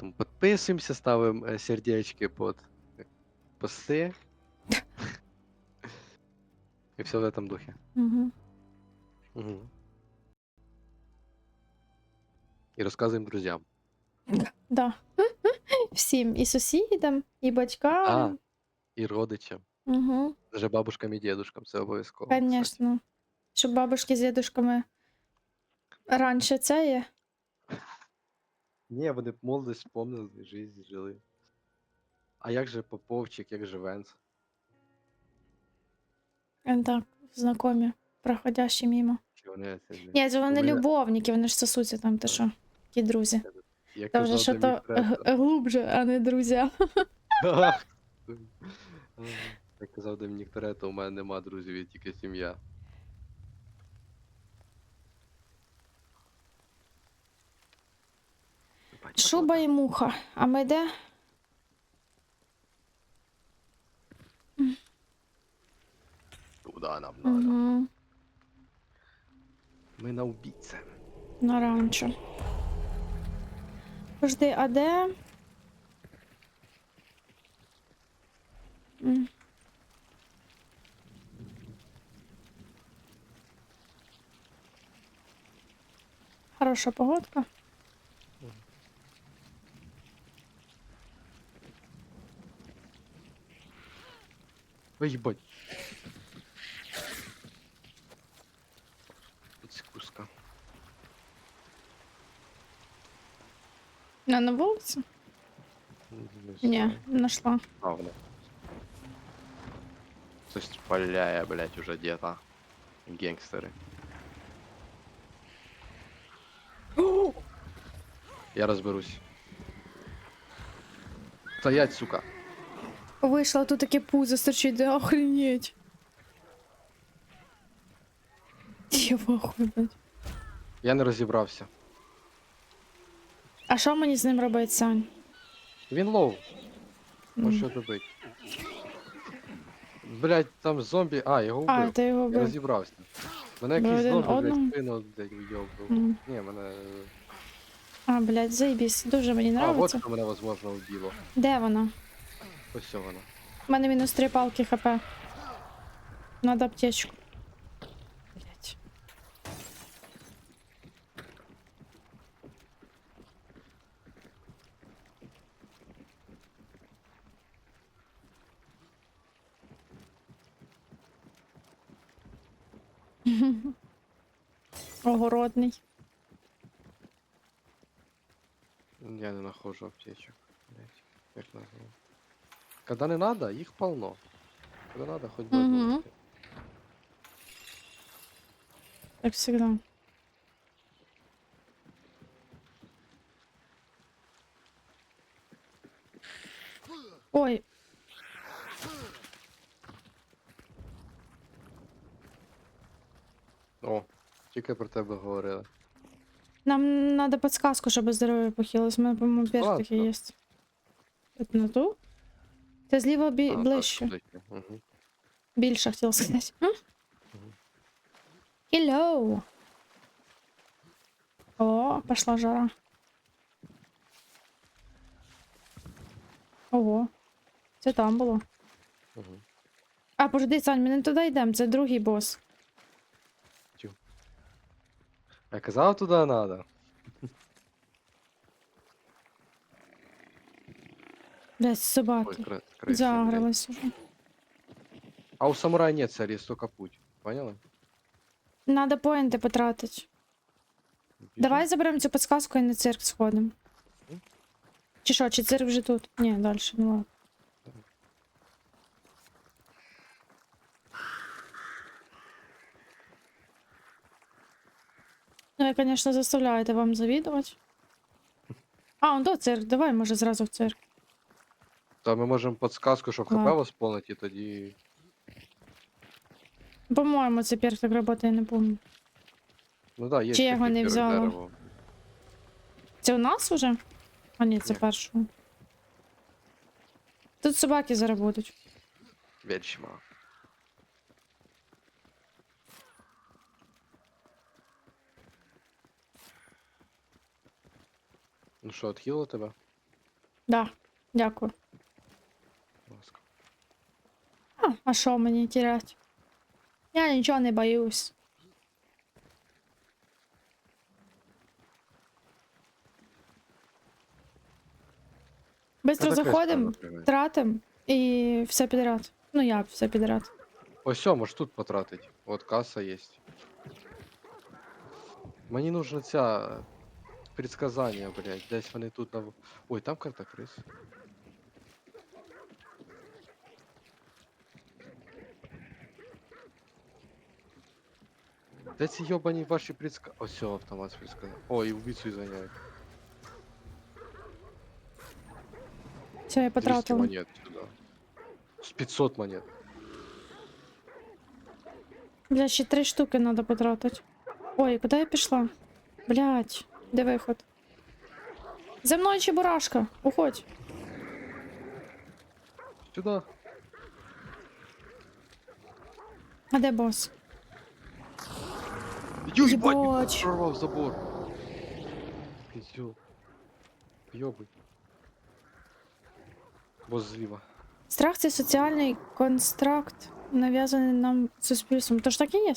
Поэтому підписуємося, ставимо е, сердечки під е, пости. І все в этом духе. Угу. Угу. І розказуємо друзям. Да. Всім і сусідам, і батькам. І родичам. Угу. Даже бабушкам і дідушкам, це обов'язково. Конечно. Щоб бабушки з дідушками раніше це є. Ні, вони б молодість вспомнили, життя жили. А як же Поповчик, як же Венц? Е, Так, знакомі, проходящі мимо. Чи вони це не- Ні, це вони мене- любовники, вони ж сосуться там, ти що, які друзі. Я Там вже казав, що то г- глубже, а не друзі. Я казав Домінік Торетто, у мене нема друзів, є тільки сім'я. Шуба і муха. А ми де? Туда нам надо. Угу. Ми на убійце. На ранчо. Жди, а де? М. Хороша погодка. Ой, їбать. Куска. Не на вулиці? Не Ні, знайшла. А, вона. Хтось стріляє, блять, уже где-то. Гангстери. Я розберусь. Стоять, сука. Вийшла тут таке пузо стерчить, да охренеть. Я блядь. Я не розібрався. А що мені з ним робити, Сань? Він лоу. Ну М. що добить? Блять, там зомбі. А, його А, вбив. ти його Я вбив. розібрався. Мене Ви якийсь один зомбі, одному? спину, блядь, вйобав. М. Ні, мене. А, блядь, заєбісь. Дуже мені А, вот що мене, возможно, вбило. Де вона? Ось воно. У мене мінус три палки хп. Надо аптечку. Блять. Огородний. Я не нахожу аптечек. Блять, як назло. Когда не надо, їх полно. Когда надо, хоть бы одну Мгм. носить. Как всегда. Ой, О, тільки про тебе говорили. нам надо подсказку, чтобы здоровье похилилось. У мене, по-моєму, перс Ладно. такий є. Это на ту? Ти зліва бі... А, так, ближче. ближче. Мгм. Більше хотіла сказати. М? Hello. О, пошла жара. Ого. Це там було. Мгм. А, пожди, Сань, ми не туди йдемо, це другий бос. Я казав, туди надо. Десь Ой, собаки. кра- крысы, блядь. Загралась уже. А у самурая нет цели, есть только путь. Поняла? Надо поінти потратити. Біжи. Давай заберемо цю підсказку і на цирк сходимо. Мгм. Чи що, чи цирк вже тут? Ні, далі, ну ладно. Ну, я, конечно, заставляю это вам завідувати. А, он до цирк, давай, може, зразу в цирк. Та ми можемо підсказку, щоб хп Ладно. восполнити, і тоді. По-моєму, це перк так працює, я не пам'ятаю. Ну да, є Чи я його таке не перед взяла? деревом. Це у нас уже? А ні, це Ні. першого. Тут собаки зараз будуть. Ведьма. Ну що, отхило тебе? Да, дякую. А, що мені тірять? Я нічого не боюсь. Быстро заходимо, тратим і все підряд. Ну я все підряд. Ось все, можеш тут потратить. От каса є. Мені нужна ця предсказання, блядь. Десь вони тут на. Ой, там карта крис. Де ці йобані ваші предска... Ось все, автомат предсказав. О, і вбивцю і заняють. Все, я 200 потратила. монет сюди. З 500 монет. Бля, ще три штуки треба потратити. Ой, куди я пішла? Блять, де виход? За мною чебурашка, уходь. Сюди. А де бос? Юй, Єбать. бать, прорвав забор. Козёл. Йобай. Бос зліва. Страх це соціальний констракт, нав'язаний нам суспільством. Тож так і є.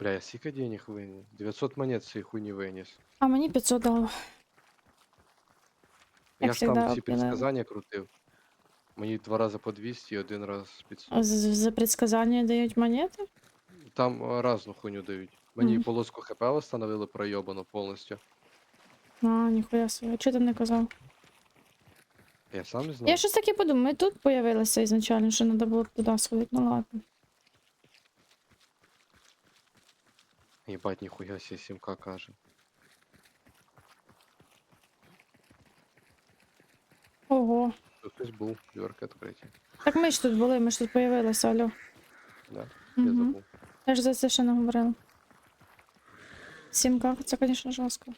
Бля, я скільки денег винен? 900 монет цієї хуйні виніс. А мені 500 дало. Я Як ж там всегда, ці об'єднаю. предсказання крутив. Мені два рази по 200 і один раз 500. А з- За предсказання дають монети? Там а, разну хуйню дають. Мені Мгм. полоску ХП встановили пройобану повністю. А, ніхуя собі. Чого ти не казав? Я сам не знав. Я щось таке подумав, ми тут появилися ізначально, що треба було б туди сходити. Ну ладно. Єбать, ніхуя сі 7К каже. Ого. Тут хтось був, дверки відкриті. Так ми ж тут були, ми ж тут появилися, алло. Да, я Угу. забув. Я ж за це ще не говорила. Сімка, це, звісно, жорстко.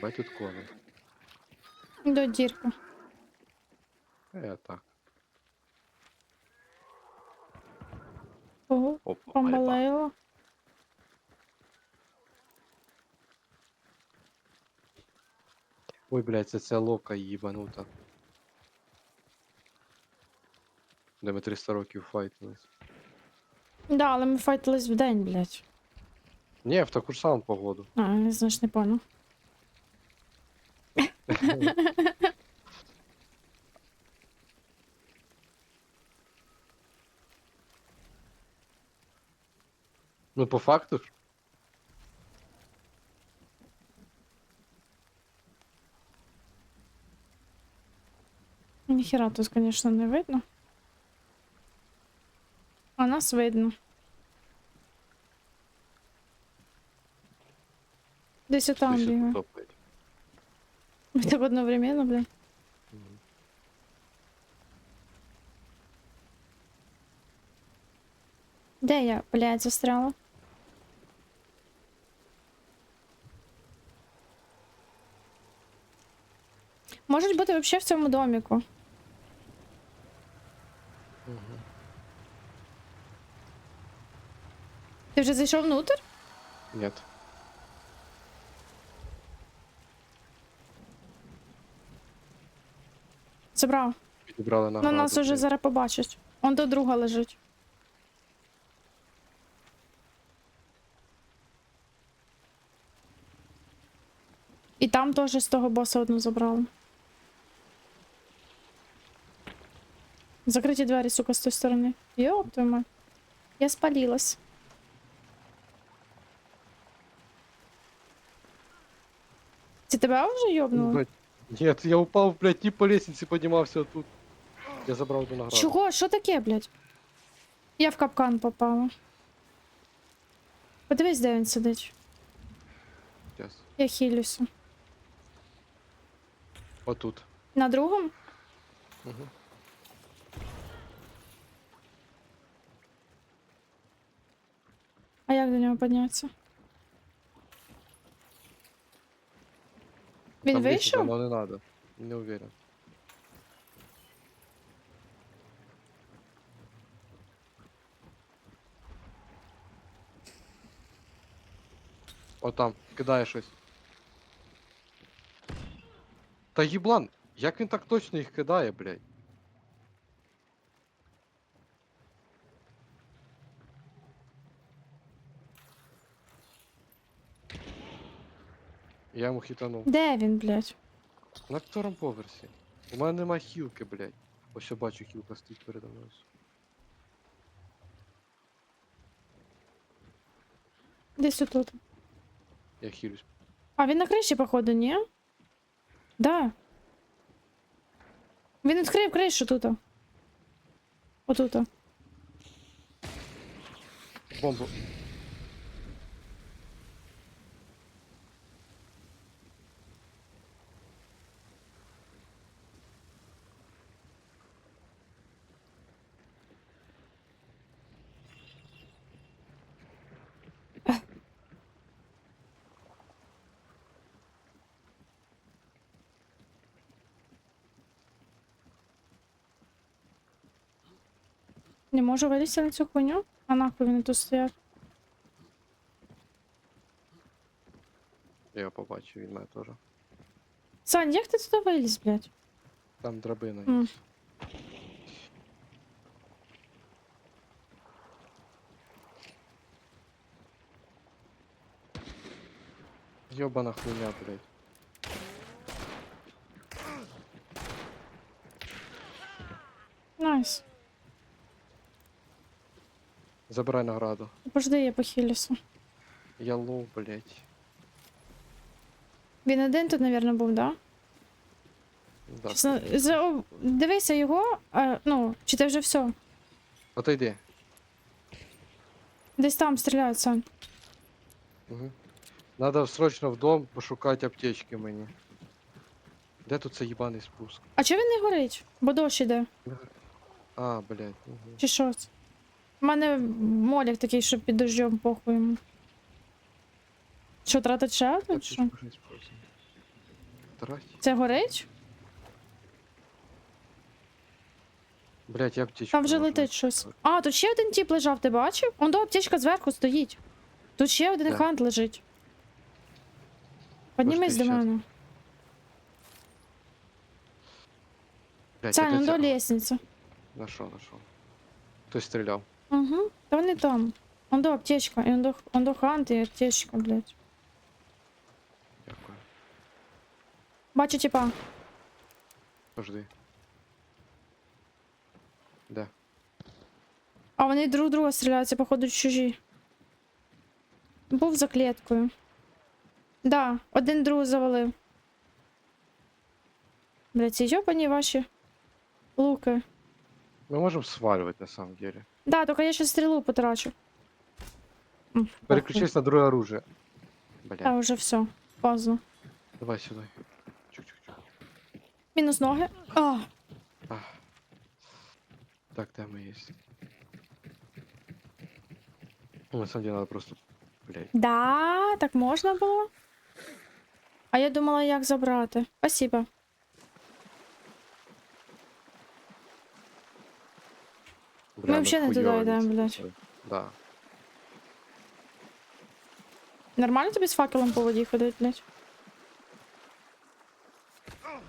Бать тут кони. До дірка. Е, так. Ого, Опа, альба. помалейло. Ой, блядь, це ця лока їбанута. Де ми 300 років файтились. Да, але ми файтились в день, блядь. Ні, в таку ж саму погоду. А, я знаєш, не понял. Ну, по факту ж. Ніхера тут, звісно, не видно. А нас видно. Десь отам хтось тут бігає. топає. Ми так одновременно, блядь. Мгм. Де я, блядь, застряла? Можуть бути взагалі в цьому доміку. Мгм. Ти вже зайшов внутрь? Нет. Забрав. Підібрали На награду. нас уже зараз побачать. Он до друга лежить. І там теж з того боса одну забрали. Закриті двері, сука, з тої сторони. Йоп, твою мать. Я спалилась. Це тебе вже йобнуло? Блядь, Нет, я упал, блядь, тип по лестнице поднимался тут. Я забрал эту награду. Чого? Що таке, блядь? Я в капкан попала. Подивись, де він сидить. Сейчас. Я хилюся. Вот тут. На другому? Угу. А як до нього піднятися? Він Там лестница, вийшов? но не надо. Не уверен. О там, кидає щось. Та їблан, як він так точно їх кидає, блядь? Я йому хитанув. Де він, блядь? На втором поверсі. У мене нема хілки, блядь. Ось я бачу, хілка стоїть передо мною. Десь отут. Я хилюсь. А він на криші, походу, ні? Да. Він відкрив кришу тут. Отут. Бомбу. Не можу вилізти на цю хуйню? А нахуй вони тут стоять? Я його побачив, він мене теж. Сань, як ти туди виліз, блядь? Там драбина. є. М. Йобана хуйня, блядь. Найс. Забирай награду. Пожди, я похилюся. Я лов, блядь. Він один тут, мабуть, був, да? Да. Чесно, за... Дивися його, а, ну, чи ти вже все? Отойди. Десь там стріляють, Сань. Угу. Надо срочно в дом пошукати аптечки мені. Де тут цей їбаний спуск? А чого він не горить? Бо дощ іде. А, блядь. Угу. Чи що це? У мене молік такий, що під дождем похуй. Що, тратить ще Що? Це горить? Блядь, я аптечку. Там вже можу летить щось. А, тут ще один тіп лежав, ти бачив? Он до аптечка зверху стоїть. Тут ще один Де? хант лежить. Піднімись до щас. мене. Сань, а он до ця- лестниці. Нашов, нашов. Хтось стріляв. Угу. Та вони там. Он до аптечка, і он до, он до хант і аптечка, блядь. Дякую. Бачу, типа. Пожди. Де? А вони друг друга стріляються, походу, чужі. Був за клеткою. Да, один другу завалив. Блядь, ці йобані ваші луки. Ми можемо свалювати на самом деле. Да, только я ще стрілу потрачу. М. Переключись на друге оружие. Та Блядь, вже все. Поздно. давай сюди. Чук-чук-чук. Мінус ноги. А, Ах. Так, там мы есть. Ну, на самом деле надо просто, блядь. да, так можна було. А я думала, як забрати. Спасибо. Вообще не туда хуёво йдемо, блядь. Да. Нормально тобі з факелом по воді ходить, блядь?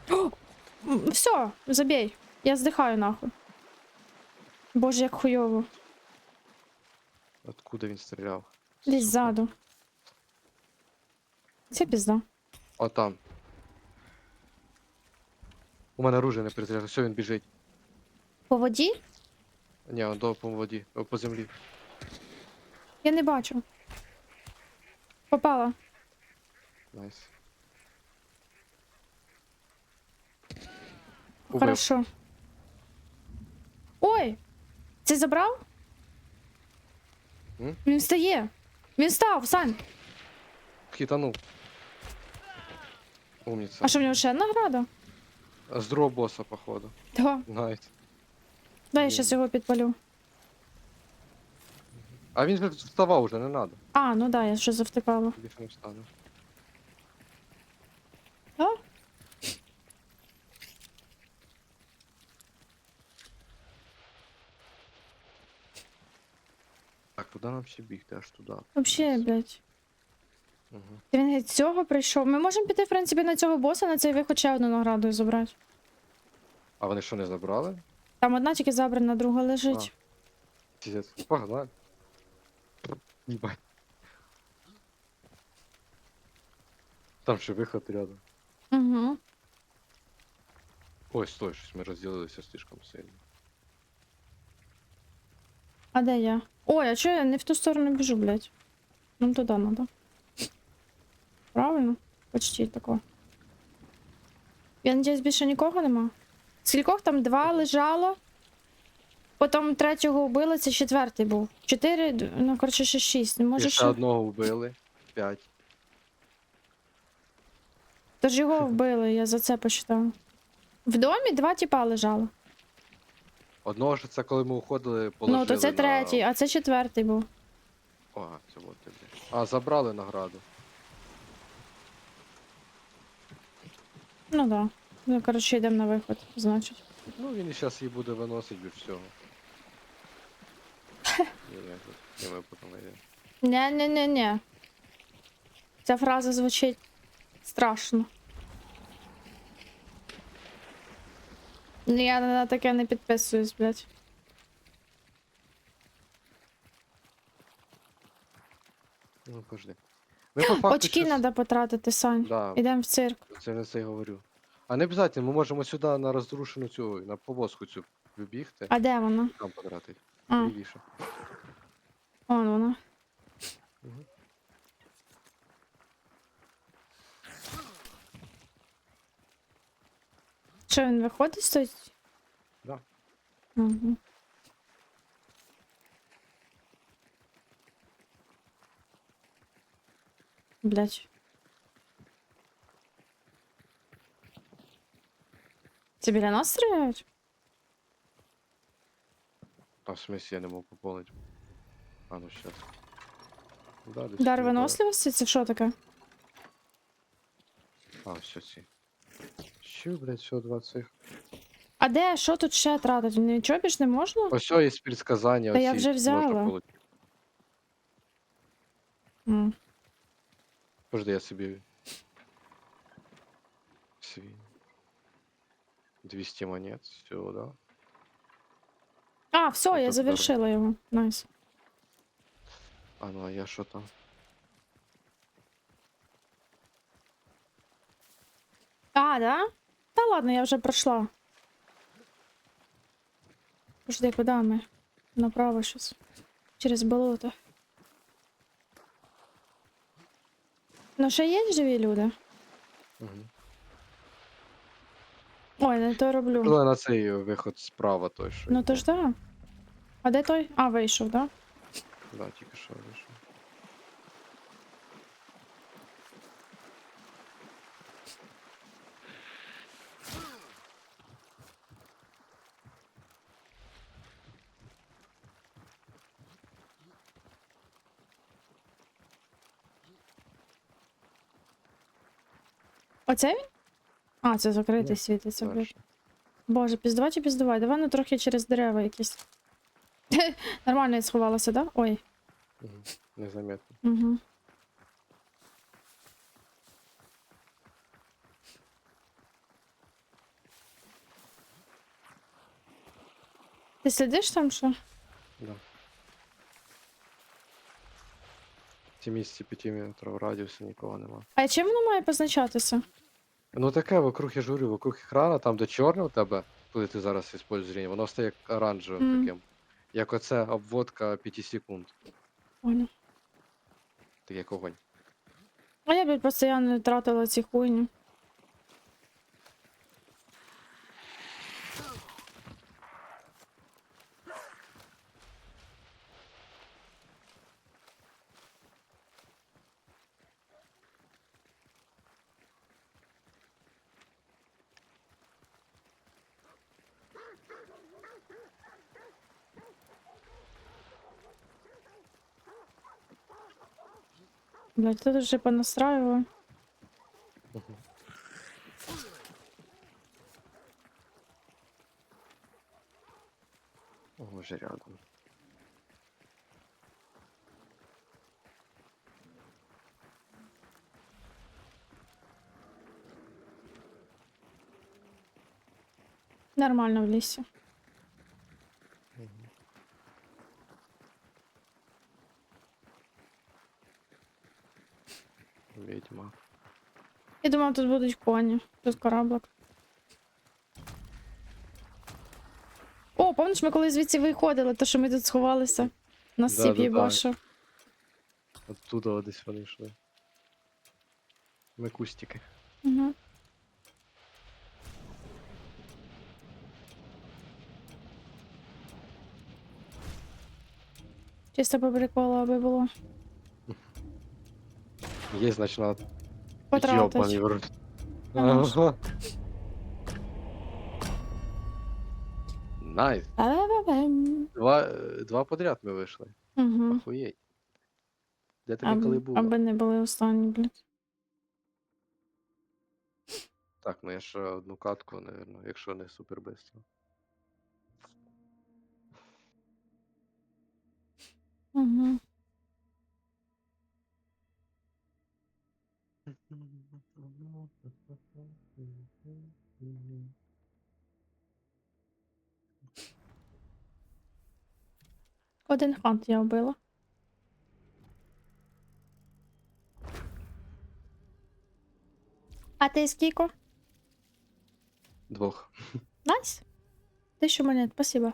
О! Все, забей. Я здихаю нахуй. Боже, як хуйово. Откуда він стріляв? Десь ззаду. Це пізда. О, там. У мене оружие не перезаряджено. Все, він біжить. По воді? Ні, он до по воді, о, по землі. Я не бачу. Попала. Найс. Убив. Хорошо. Ой! Це забрав? М? Він встає. Він став, Сань. Хитанув. Умніця. А що в нього ще награда? З другого боса, походу. Да. Найс. Да, я зараз його підпалю. А він же вставав уже, не треба. А, ну да, я ще завтикала. А? Так, куди нам ще бігти? Аж туди. Вообще, блядь. Угу. Він геть цього прийшов. Ми можемо піти, в принципі, на цього боса, на цей виход ще одну награду і забрати. А вони що не забрали? Там одна тільки забрана, друга лежить. Пиздец. Погнали. Ебать. Там ще виход рядом. Угу. Ой, стой, щось ми розділилися слишком сильно. А де я? Ой, а чого я не в ту сторону біжу, блядь? Нам туди надо. Правильно? Почти тако. Я надіюсь, більше нікого нема. Скількох там два лежало. Потім третього вбили, це четвертий був. Чотири, ну, коротше, ще шість. Не І ще ще. одного вбили. П'ять. Тож його вбили, я за це посчитала. В домі два тіпа лежало. Одного ж це коли ми уходили, положили ну, то це на... третій, а це четвертий був. О, це от тобі. А, забрали награду. Ну да. Ну, коротше, йдемо на виход, значить. Ну, він і зараз її буде виносити без всього. Випадку не є. Не-не-не-не. Ця фраза звучить страшно. Ну, Я на таке не підписуюсь, блядь. Ну, пожди. Ми по факту Очки щас- треба потратити, Сань. Да, Ідемо в цирк. це не це й говорю. А не обов'язково, ми можемо сюди на розрушену цю, на повозку цю вибігти, А де вона? там потратити. А, Лівіше. вон вона. Мгм. Що він виходить стоїть? Да. Угу. Блять. Це біля нас стріляють? А в смысле я не можу поповнити. А ну. Да, десь Дар тут, виносливості? Це що таке? да. А, все ці. Що, блядь, всього два цих. А де? Що тут ще тратити? Нічого більш не можна? Ось є предсказання. Та я оці вже можна взяла. получити. М. Подожди, я собі. Свій. 200 монет, все, да? А, все, я тут завершила його. Найс. А ну а я що там? А, да? Та ладно, я вже пройшла. Подожди, куди ми? Направо щось. Через болото. Ну, ще є живі люди? Угу. Ой, не то роблю. Але на цей виход справа той, що. Ну то ж да. А де той? А, вийшов, да? Да, тільки що вийшов. Оце він? А, це закритий світиться, блядь. Боже, піздавай чи піздавай? Давай ну трохи через дерева якісь. Нормально я сховалася, да? Ой. Незаметно. Угу. Ти сидиш там що? Да. 75 метрів радіусу нікого нема. А чим воно має позначатися? Ну таке вокруг, я ж говорю, вокруг екрана, там де чорне у тебе, коли ти зараз використовуєш зріння, воно стає оранжевим Мгм. таким. Як оце обводка 5 секунд. Понял. Так як огонь. А я, блядь, постійно тратила ці хуйні. Блять, тут уже понастраиваю. Он уже рядом. Нормально в лісі. Думав, тут будуть коні. Тут кораблик. О, пам'ятаєш, ми коли звідси виходили, то що ми тут сховалися. На Да-да-да. їбашу. Оттуда десь вони йшли. Ми кустики. Угу. Чисто по приколу, аби було. Є, значить, надо Потратить. Йобаний в рот. Конечно. Ага. Найс. Ба-ба-ба-бам. Два, два подряд ми вийшли. Мгм. Охуєть. Де ти коли Аби, аби не були останні, блядь. Так, ну я ще одну катку, напевно, якщо не супер бистро. Угу. Один хант я вбила. А ти скільки? Двох. Найс. Тисячу монет, спасибо.